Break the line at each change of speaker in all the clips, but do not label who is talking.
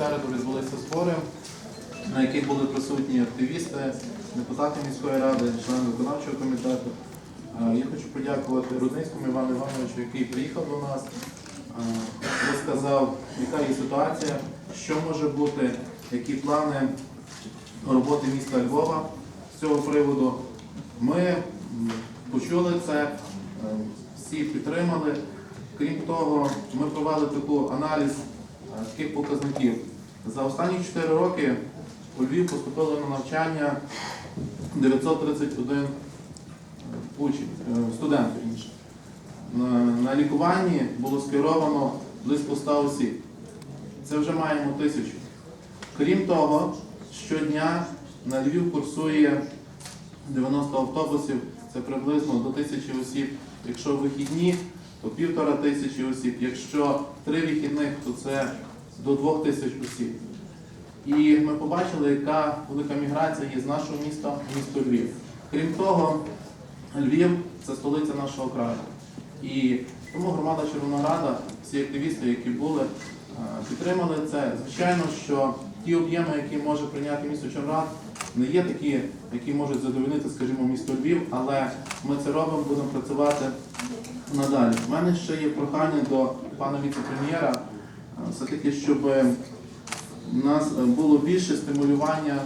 середу відбулися збори, на яких були присутні активісти, депутати міської ради, члени виконавчого комітету. Е, Я хочу подякувати Рудницькому Івану Івановичу, який приїхав до нас, е, розказав, яка є ситуація, що може бути, які плани роботи міста Львова з цього приводу. Ми почули це, е, всі підтримали. Крім того, ми провели таку аналіз таких показників. За останні 4 роки у Львів поступило на навчання 931 е, учень, е, студентів. На, лікуванні було скеровано близько 100 осіб. Це вже маємо тисячу. Крім того, щодня на Львів курсує 90 автобусів, це приблизно до тисячі осіб. Якщо вихідні, то півтора тисячі осіб. Якщо три вихідних, то це до двох тисяч осіб. І ми побачили, яка велика міграція є з нашого міста в місто Львів. Крім того, Львів це столиця нашого краю. І тому громада Червонограда, всі активісти, які були, е, підтримали це. Звичайно, що ті об'єми, які може прийняти місто Червоноград, не є такі, які можуть задовольнити, скажімо, місто Львів, але ми це робимо, будемо працювати надалі. У мене ще є прохання до пана віце-прем'єра, е, все-таки, щоб у нас е, було більше стимулювання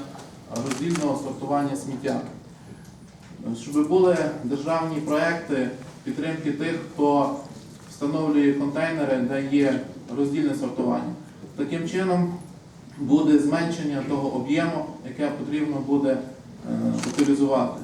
роздільного сортування сміття. Щоб були державні проекти підтримки тих, хто встановлює контейнери, де є роздільне сортування. Таким чином буде зменшення того об'єму, яке потрібно буде е, утилізувати.